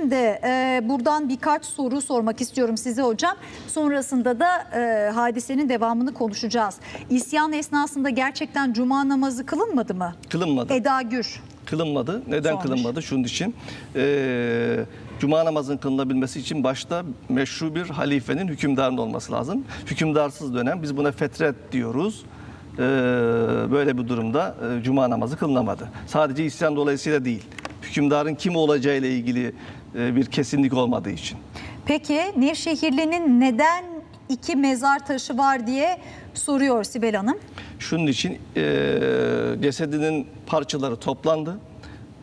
Şimdi e, buradan birkaç soru sormak istiyorum size hocam. Sonrasında da e, hadisenin devamını konuşacağız. İsyan esnasında gerçekten cuma namazı kılınmadı mı? Kılınmadı. Eda Gür. Kılınmadı. Neden Sormuş. kılınmadı? Şunun için. Eee Cuma namazının kılınabilmesi için başta meşru bir halifenin hükümdarın olması lazım. Hükümdarsız dönem biz buna fetret diyoruz. Eee, böyle bir durumda e, Cuma namazı kılınamadı. Sadece isyan dolayısıyla değil. Hükümdarın kim olacağı ile ilgili e, bir kesinlik olmadığı için. Peki Nevşehirli'nin neden iki mezar taşı var diye soruyor Sibel Hanım. Şunun için eee, cesedinin parçaları toplandı.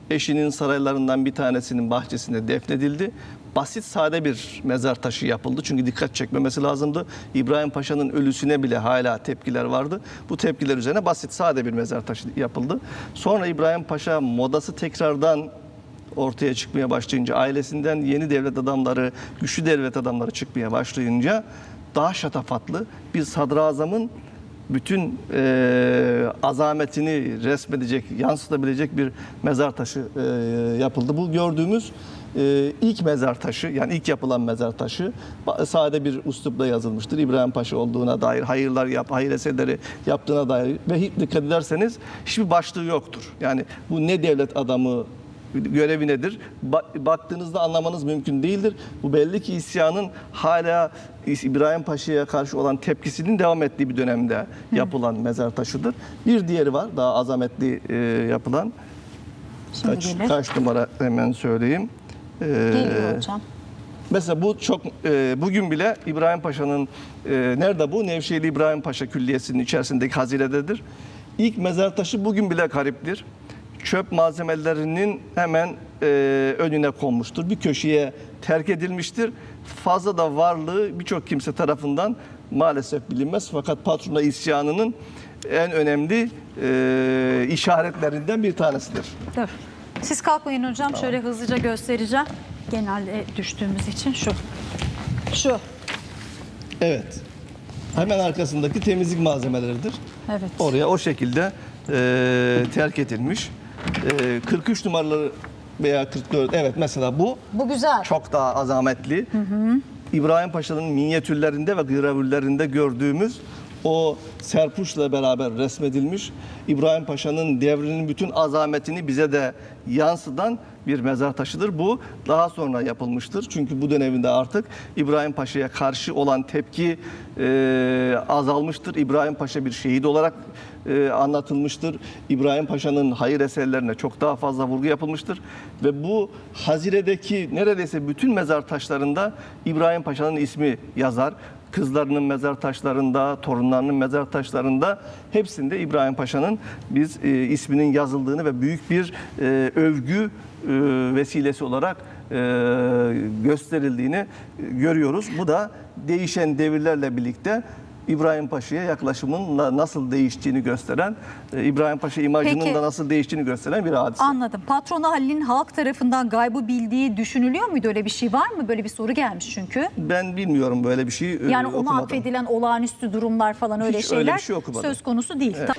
Eşinin saraylarından bir tanesinin bahçesinde defnedildi. Basit sade bir mezar taşı yapıldı. Çünkü dikkat çekmemesi lazımdı. İbrahim Paşa'nın ölüsüne bile hala tepkiler vardı. Bu tepkiler üzerine basit sade bir mezar taşı yapıldı. Sonra İbrahim Paşa modası tekrardan ortaya çıkmaya başlayınca, ailesinden yeni devlet adamları, güçlü devlet adamları çıkmaya başlayınca daha şatafatlı bir sadrazamın bütün e, azametini resmedecek, yansıtabilecek bir mezar taşı e, yapıldı. Bu gördüğümüz e, ilk mezar taşı, yani ilk yapılan mezar taşı sade bir üslupla yazılmıştır. İbrahim Paşa olduğuna dair, hayırlar yap, hayır eserleri yaptığına dair ve dikkat ederseniz hiçbir başlığı yoktur. Yani bu ne devlet adamı, görevi nedir? Ba- Baktığınızda anlamanız mümkün değildir. Bu belli ki isyanın hala İbrahim Paşa'ya karşı olan tepkisinin devam ettiği bir dönemde yapılan mezar taşıdır. Bir diğeri var daha azametli e, yapılan. Şimdi Kaç, gelir. kaç numara hemen söyleyeyim. E, Geliyor hocam. Mesela bu çok e, bugün bile İbrahim Paşa'nın e, nerede bu? Nevşehirli İbrahim Paşa Külliyesi'nin içerisindeki hazinededir. İlk mezar taşı bugün bile gariptir. Çöp malzemelerinin hemen e, önüne konmuştur. Bir köşeye terk edilmiştir. Fazla da varlığı birçok kimse tarafından maalesef bilinmez. Fakat patrona isyanının en önemli e, işaretlerinden bir tanesidir. Dur. Siz kalkmayın hocam. Şöyle hızlıca göstereceğim. Genelde düştüğümüz için şu. Şu. Evet. Hemen arkasındaki temizlik malzemeleridir. Evet. Oraya o şekilde e, terk edilmiş. E, 43 numaraları veya 44 evet mesela bu Bu güzel. çok daha azametli. İbrahim Paşa'nın minyatürlerinde ve gravürlerinde gördüğümüz o serpuşla beraber resmedilmiş İbrahim Paşa'nın devrinin bütün azametini bize de yansıtan bir mezar taşıdır. Bu daha sonra yapılmıştır. Çünkü bu döneminde artık İbrahim Paşa'ya karşı olan tepki e, azalmıştır. İbrahim Paşa bir şehit olarak e, anlatılmıştır. İbrahim Paşa'nın hayır eserlerine çok daha fazla vurgu yapılmıştır. Ve bu Hazire'deki neredeyse bütün mezar taşlarında İbrahim Paşa'nın ismi yazar. Kızlarının mezar taşlarında, torunlarının mezar taşlarında hepsinde İbrahim Paşa'nın biz e, isminin yazıldığını ve büyük bir e, övgü e, vesilesi olarak e, gösterildiğini görüyoruz. Bu da değişen devirlerle birlikte İbrahim Paşa'ya yaklaşımın na- nasıl değiştiğini gösteren, e, İbrahim Paşa imajının Peki. da nasıl değiştiğini gösteren bir hadise. Anladım. Patron Halil'in halk tarafından gaybı bildiği düşünülüyor muydu? Öyle bir şey var mı? Böyle bir soru gelmiş çünkü. Ben bilmiyorum böyle bir şey. e, Yani ona okumadım. atfedilen olağanüstü durumlar falan öyle Hiç öyle şeyler bir şey okumadım. söz konusu değil. Ta-